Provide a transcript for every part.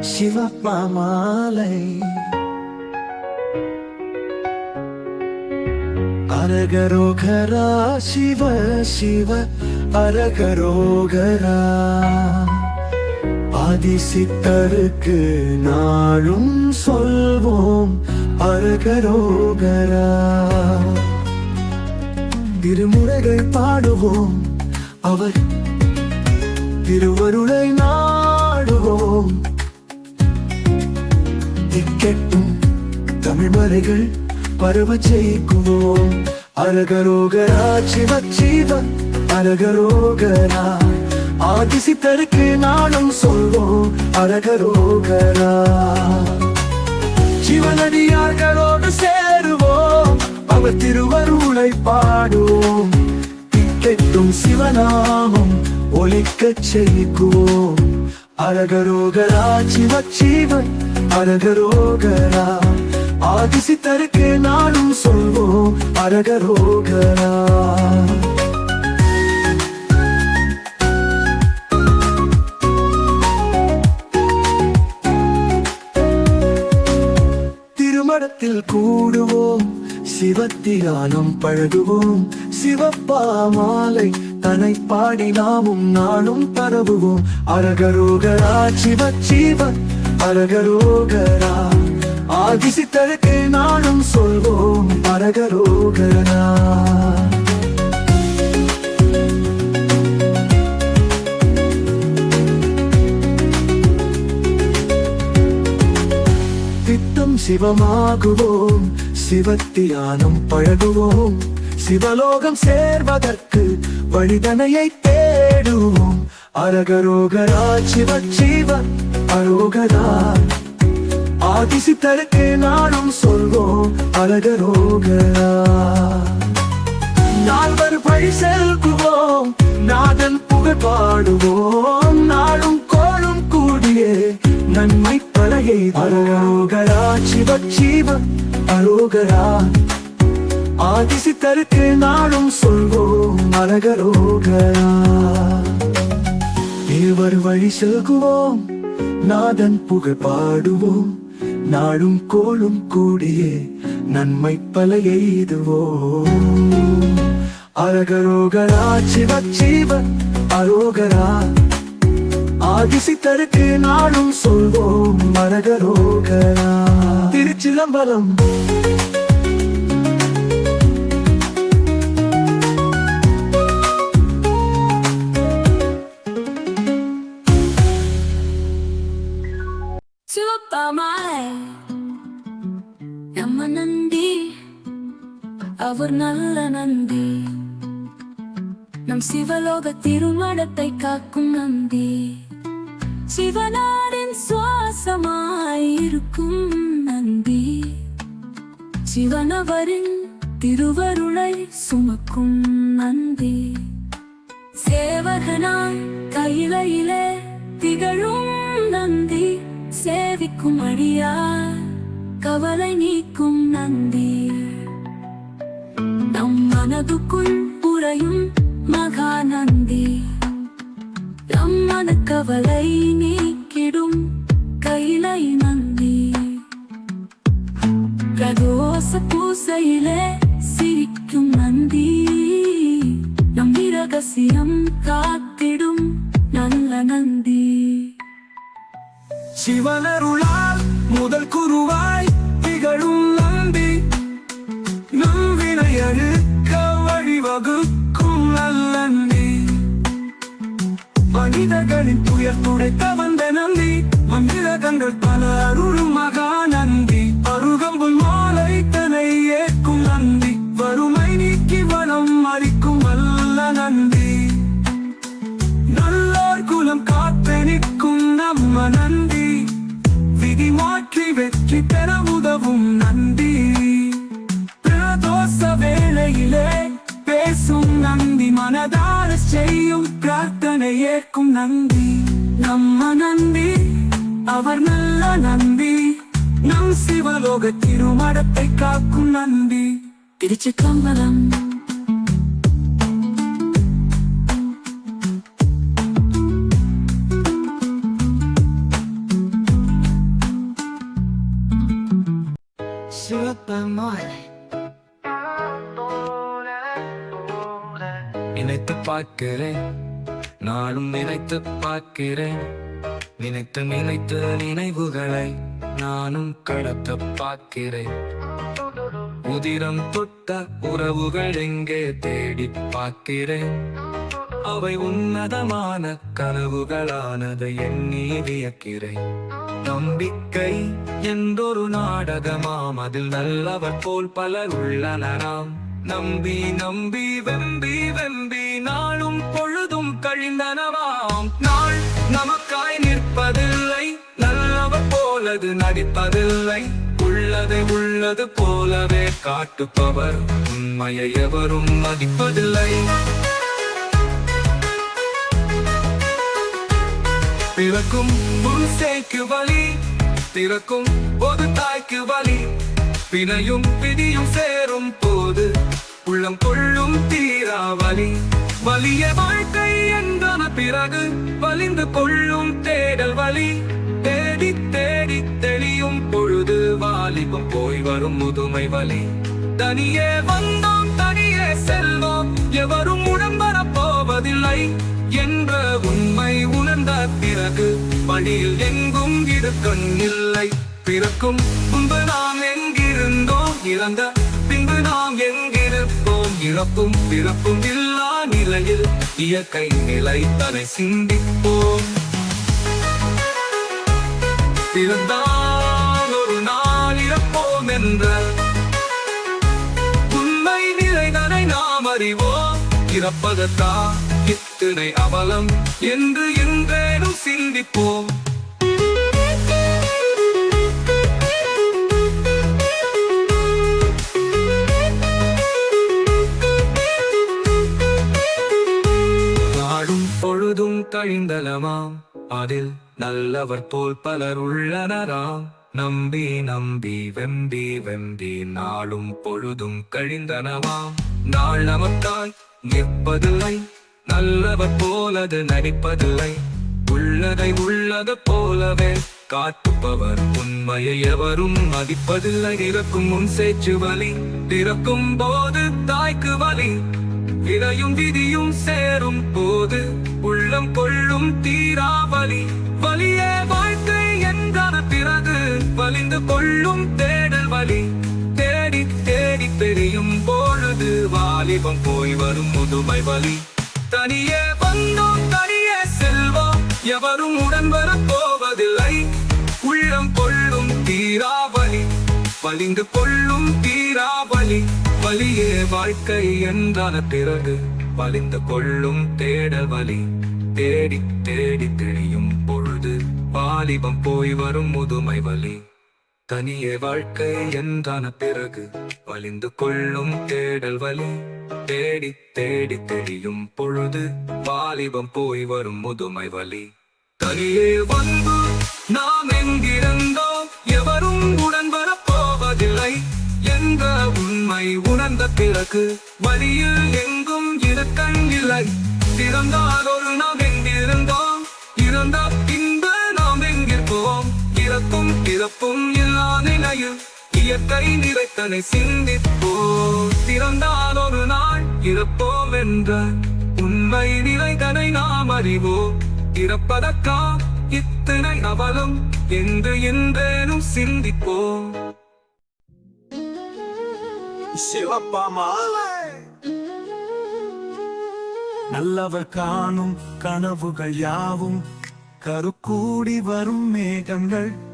சிவப்பா மாலை அரகரோகரா சிவ சிவ அரகரோகரா. ஆதிசித்தருக்கு நாளும் சொல்வோம் அரகரோகரா. திருமுறைகள் பாடுவோம் அவர் திருவருளை நாடுவோம். தமிழ்மறைகள் பரவ செய்குவோம் அரகரோகரா சிவ சிவ அரகரோகரா ஆதிசித்தருக்கு நாளும் சொல்வோம் அழகரோகரா. சிவனடியார்களோடு சேருவோம் அவர் திருவருளை பாடுவோம். திக்கெட்டும் சிவநாமம் ஒலிக்கச் செய்குவோம் அரகரோகரா சிவ சிவன் அரகரோகரா ஆதிசித்தருக்கு நானும் சொல்வோம் அரகரோகரா திருமணத்தில் கூடுவோம் சிவத்தியானம் பழகுவோம் சிவப்பா மாலை தனை பாடி நாமும் நாளும் பரவுவோம். அரகரோகரா சிவ சிவ அரகரோகரா ஆதிசித்தருக்கு நானும் சொல்வோம் அரகரோகரா திட்டம் சிவமாகுவோம் சிவத்தியானம் பழகுவோம். சிவலோகம் சேர்வதற்கு வழிதனையை தேடுவோம். அரகரோகரா சிவ சிவ அரோகரா. ஆதிசித்தருக்கு நானும் சொல்வோம் அழகரோகரா நால்வர் வழி செல்குவோம் நாதன் புகழ் பாடுவோம் நாளும் கோளும் கூடிய நன்மை பலகை அரோகரா சிவ சிவ அரோகரா. ஆதிசித்தருக்கு நாளும் சொல்வோம் அழகரோகரா இருவர் வழி செல்குவோம் நாதன் புகழ் பாடுவோம் நாளும் கோளும் கூடியே நன்மை பல எய்துவோ அழகரோகரா சிவ சிவ அரோகரா ஆதிசி தருக்கு நாளும் சொல்வோம் அரகரோகரா திருச்சிலம்பலம் சிவப்பாமாலை நம்ம நந்தி அவர் நல்ல நந்தி. நம் சிவலோக திருமடத்தை காக்கும் நந்தி. சிவனாரின் சுவாசமாயிருக்கும் நந்தி. சிவனவரின் திருவருளை சுமக்கும் நந்தி. சேவகனாய் கையிலையிலே திகழும் நந்தி. சேவிக்கும் அடியார் கவலை நீக்கும் நந்தி நம் மனதுக்குள் புறையும் மகாநந்தி நம் மனக்கவலை மந்திரகங்கள் பல அருளும் மகா நந்தி. அருகம்புல் மாலை தனை ஏற்கும் நந்தி. வறுமை நீக்கி வளம் அளிக்கும் வல்ல நந்தி. நல்லார் குலம் காப்பெனிக்கும் நம்ம நந்தி. விதி மாற்றி வெற்றி பெற உதவும் நந்தி. பிரதோஷ வேளையிலே பேசும் நந்தி. மனதார செய்யும் பிரார்த்தனை ஏற்கும் நந்தி. நம்ம நந்தி அவர் நல்ல நம்பி நம் சிவலோக திருமடத்தை காக்கும் நம்பி. திருச்சிக்கம்பலம் Supermodel நினைத்து பார்க்கிறேன் நானும் நினைத்து பார்க்கிறேன். நினைத்து நினைத்து நினைவுகளை நானும் கடத்த பார்க்கிறேன். உதிரம் தொட்ட உறவுகள் எங்கே தேடி பார்க்கிறேன். அவை உன்னதமான கனவுகளானதை எண்ணி வியக்கிறேன் நம்பிக்கை என்றொரு நாடகமாம் அதில் நல்லவர் போல் பலர் உள்ளனராம். நம்பி நம்பி வெம்பி வெம்பி நாளும் பொழுதும் கழிந்தன அது நடிப்பதில்லை. உள்ளதை உள்ளது போலவே காட்டுப்பவர் உண்மையை எவரும் மதிப்பதில்லை. பிறக்கும் புருஷைக்கு வழி திறக்கும் ஒரு தாய்க்கு வழி பிணையும் பிடியும் சேரும் போது உள்ளம் கொள்ளும் தீரா வலி வலிய வாழ்க்கை என்றன பிறகு வலிந்து கொள்ளும் தேடல் வலி. தெளியும் வாலிபம் போய் வரும் முதுமை வலி. தனியே வந்தோம் தனியே செல்வோம். எவரும் உடம்பர போவதில்லை என்ற உண்மை உணர்ந்த பிறகு வழியில் எங்கும் இருக்கும் இல்லை. பிறக்கும் முன்பு நாம் எங்கிருந்தோம் இறந்த பின்பு நாம் எங்கிருப்போம். இறப்பும் பிறப்பும் இல்லா நிலையில் இயற்கை நிலை தனை சிந்திப்போம். பிறந்தால் என்ற உண்மை நிலைதனை நாம் அறிவோம். இறப்பதத்தா இத்தனை அவலம் என்று என்றேனும் சிந்திப்போம். நாடும் பொழுதும் கழிந்தலமாம் அதில் நல்லவர் போல் பலர் உள்ளனராம். நம்பி நம்பி வெம்பி வெம்பி நாளும் பொழுதும் கழிந்தனவாம் நாள் நமக்காய் நிற்பதில்லை நல்லவர் போலது நடிப்பதில்லை உள்ளதை உள்ளது போலவே காத்துப்பவர் உண்மையை எவரும் மதிப்பதில்லை இறக்கும் முன் சேச்சு வலி திறக்கும் போது தாய்க்கு வலி. விதையும் விதியும் சேரும் போது உள்ளம் கொள்ளும் தீராவலி. வலியே வலிந்து கொள்ளும் தேடல் வலி. தேடி தேடி தெரியும் பொழுது வாலிபம் போய் வரும் முதுமை வலி. தனியே வந்தோம் தனியே செல்வோம். எவரும் உடன் வரப் போவதில்லை. உள்ளம் கொள்ளும் தீராவலி. வலிந்து கொள்ளும் தீராவலி. வலியே வாழ்க்கை என்றான பிறகு வலிந்து கொள்ளும் தேடல் வலி. தேடி தேடி தெரியும் வாலிபம் போய் வரும் முதுமை வலி. தனியே வாழ்க்கை என்றான பிறகு வலிந்து கொள்ளும் தேடல் வலி. தேடி தேடி தெரியும் பொழுது வாலிபம் போய் வரும் முதுமை வலி. தனியே வந்து நாம் எங்கிருந்தோம் எவரும் உடன் வரப்போவதில்லை என்ற உண்மை உணர்ந்த பிறகு வழியில் எங்கும் இருக்கண் இல்லை பிறந்தால் ஒரு நாம் எங்கிருந்தோம் இறந்த பின் பிறப்பும் பிறப்பும் எல்லா நிலையில் இயற்கை நிறைத்தனை சிந்திப்போம். திறந்தால் ஒரு நாள் இறப்போம் என்ற உண்மை நிலைதனை நாம் அறிவோம். இறப்பதற்கா இத்தனை அவலம் என்று என்றேனும் சிந்திப்போம். சிவப்பமாலை நல்லவர் காணும் கனவுகள் யாவும். கருக்கூடி வரும் மேகங்கள்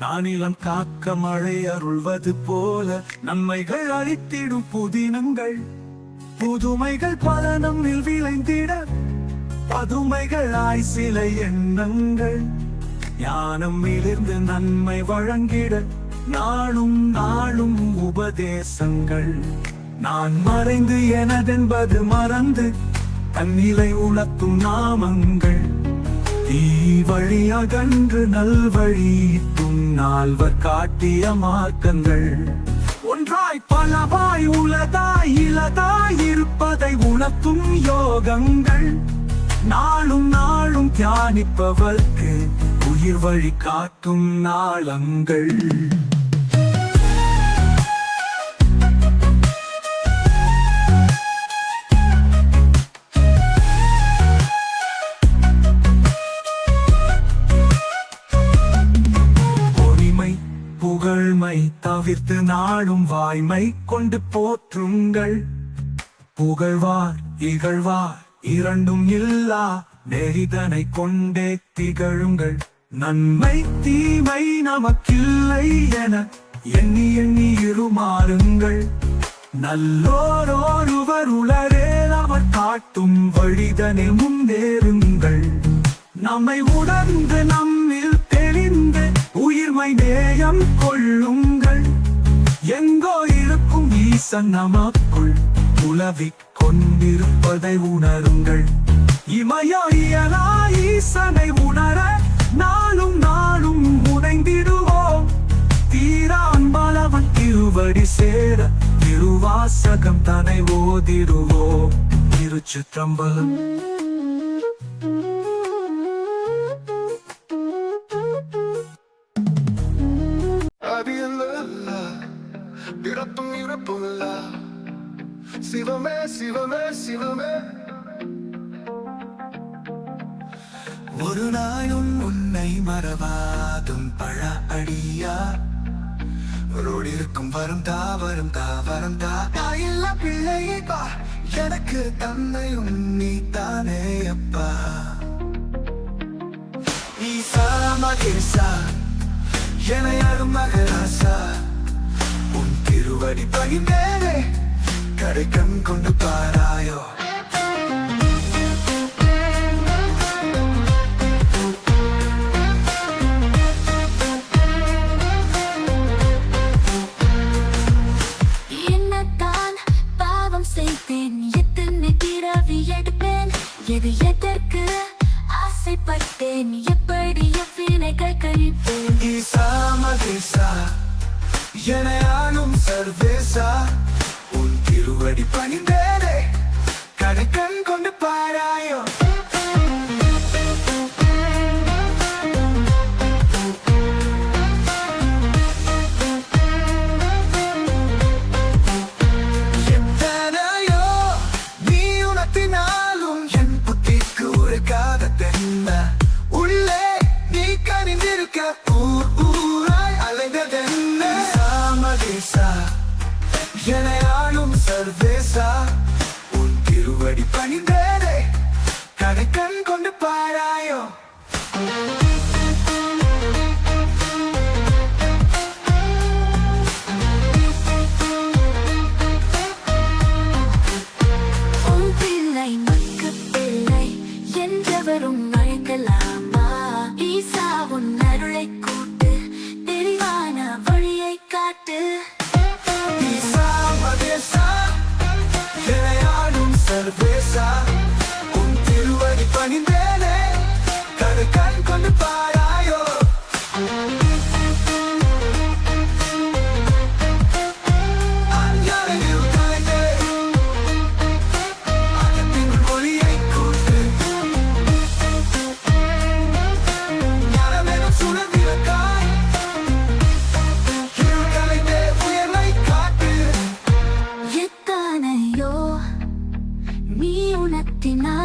நானிலம் காக்க மழை அருள்வது போல நன்மைகள் அளித்திடும் புதினங்கள். புதுமைகள் பல நம்மில் விளைந்திட பதுமைகள் ஆய் சில எண்ணங்கள். ஞானம் மிளிர்ந்து நன்மை வழங்கிட நாளும் நாளும் உபதேசங்கள். நான் மறைந்து எனதென்பது மறந்து தன்னிலை உணர்த்தும் நாமங்கள். தீ அகன்று நல்வழி நால்வர் காட்டிய மார்க்கங்கள். ஒன்றாய் பலவாய் உலதாய் இலதாய் இருப்பதை உணர்த்தும் யோகங்கள். நாளும் நாளும் தியானிப்பவர்க்கு உயிர் வழி காட்டும் நாளங்கள். நினைத்து நாடும் வாய்மை கொண்டு போற்றுங்கள். புகழ்வார் இகழ்வார் இரண்டும் இல்லா நெறிதனை கொண்டே திகழுங்கள். நன்மை தீமை நமக்கில்லை என எண்ணி எண்ணி இருமாறுங்கள். நல்லோரோருவர் உளரே அவர் காட்டும் வழிதனை முன்னேறுங்கள். நம்மை உணர்ந்து நம்மில் தெளிந்து உயிர்மை நேயம் கொள்ளுங்கள் பிரசன்னமாக்குள் ஈசன் உலவிக் கொண்டிருப்பதை உணருங்கள் இமயாயியலாயீசனை உணர நாளும் நாளும் முனைந்திடுவோம் தீரான்பலவன் திருவடி சேர திருவாசகம் தனை ஓதிடுவோம். திருச்சிற்றம்பலம். சிவமே சிவமே சிவமே ஒரு நாளும் உன்னை மறவாதும் பழ அடியா? ரோடிருக்கும் வரும் தா வரும் தா வரும் தா. தாயில்ல பிள்ளையை பா எனக்கு தந்தையும் நீ தானே அப்பா. ஈசா மகேசா என யாரும் மகராசா உன் திருவடி பகிர்ந்தேனே. எத்தனை பிறவி எடுப்பேன் எது எதற்கு ஆசைப்பட்டேன் எப்படி எவ்வினைகள் கழிப்பேன் ஈசா மகேசா என யானும் சர்வேசா. திருவடி பணிந்தேனே கணக்கன் கொண்டு பாராயோ எத்தனையோ நீ சர்வேசா உன் திருவடி பணிந்தேனே. கணக்கன் கொண்டு பாராயோ.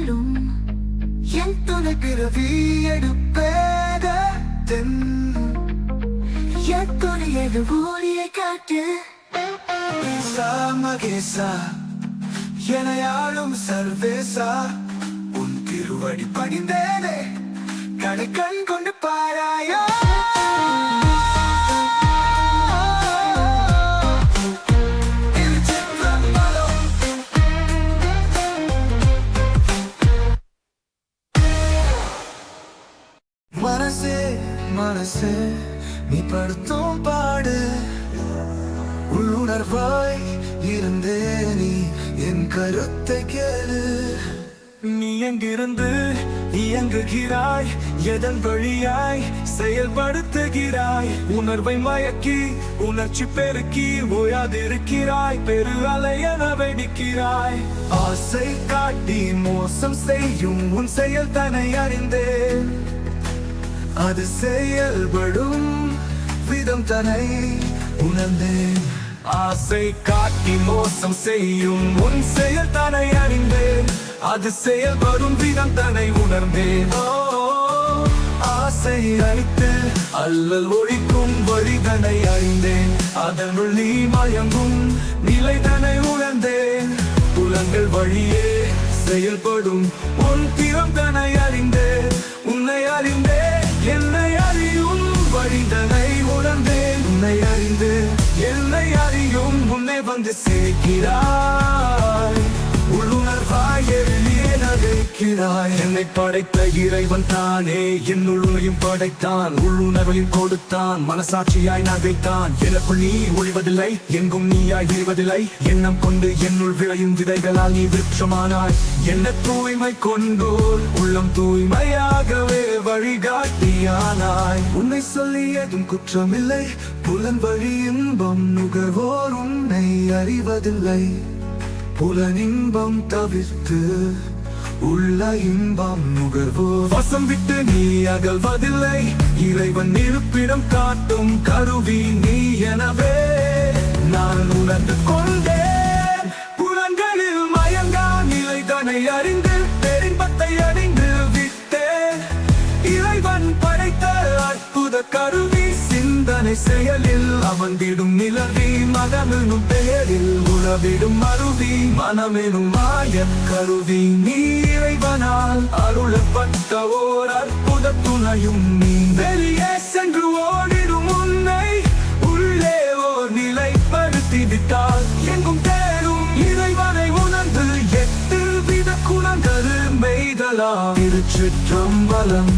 நாளும் என் துணை பிறவி எடுப்பேத தென். எத்துணையது ஒளியை காட்டு? பேசா மகேசா எனையாளும் சர்வேசா உன் திருவடி பணிந்தேனே. கடைக்கண் கொண்டு பாராயா. மனசு நீ படுத்தும் பாடு. உள்ளுணர்வாய் இருந்தே நீ என் கருத்தை கேளு. நீ எங்கிருந்து இயங்குகிறாய்? எதன் வழியாய் செயல்படுத்துகிறாய்? உணர்வை மயக்கி உணர்ச்சி பெருக்கி ஓயாதிருக்கிறாய். பெரு அலையன வெடிக்கிறாய். ஆசை காட்டி மோசம் செய்யும் உன் செயல் தன்னை அறிந்தேன். அது செயல்படும் விதம் தன்னை உணர்ந்தேன். ஆசை காட்டி மோசம் செய்யும் உன் செயல் தன்னை அறிந்தேன். அது செயல்படும் விதம் தன்னை உணர்ந்தேன். ஆசை அழித்து அல்லல் ஒழிக்கும் வழிதனை அறிந்தேன். அதனுள் நீ மயங்கும் நிலைதனை உணர்ந்தேன். புலங்கள் வழியே செயல்படும் உன் திறம் தனை அறிந்தேன். உன்னை அறிந்தேன். என்னை அறியும் வழிதனை உணர்ந்தேன் உன்னை அறிந்து என்னை அறியும் முன்னே வந்து சேர்க்கிறாய். இருக்கிறாய். என்னை படைத்த இறைவன் தானே. என்னுள் உன்னையும் படைத்தான். உள்ளுணர்வையும் கொடுத்தான். மனசாட்சியாய் நகைத்தான். எனக்குள் நீ ஒழிவதில்லை எங்கும் நீயாய் விரிவதில்லை. எண்ணம் கொண்டு என்னுள் விளையும் விதைகளால் நீ விருட்சமானாய். என்ன தூய்மை கொண்டோர். உள்ளம் தூய்மையாகவே வழிகாட்டியானாய். உன்னை சொல்லி ஏதும் குற்றமில்லை. புலன் வழி இன்பம் நுகர்வோர் உன்னை அறிவதில்லை. புலனின்பம் தவிர்த்து உள்ள இன்பம் நுகர்வோர். வசம் விட்டு நீ அகழ்வதில்லை இறைவன் இருப்பிடம் காட்டும் கருவி நீ எனவே நான் உணர்ந்து கொண்டேன். புலன்களில் மயங்கா நிலை தனை அறிந்து பெரும்பத்தை அறிந்து விட்டேன். இறைவன் படைத்த அற்புத கருவி சிந்தனை செயலில் அமர்ந்திடும் நிலவி மனமெனும் பெயரில் உணவிடும் அருவி மனமெனும் மாய கருவி. நீ இறைவனால் அருளப்பட்ட ஓர் அற்புத துணையும் நீ. வெளியே சென்று ஓடிடும் உன்னை உள்ளே ஓர் நிலைப்படுத்தி விட்டால் எங்கும் தேரும். இறைவனை உணர்ந்து எட்டு வித குணங்கள் மெய்தலா. திருச்சிற்றம்பலம்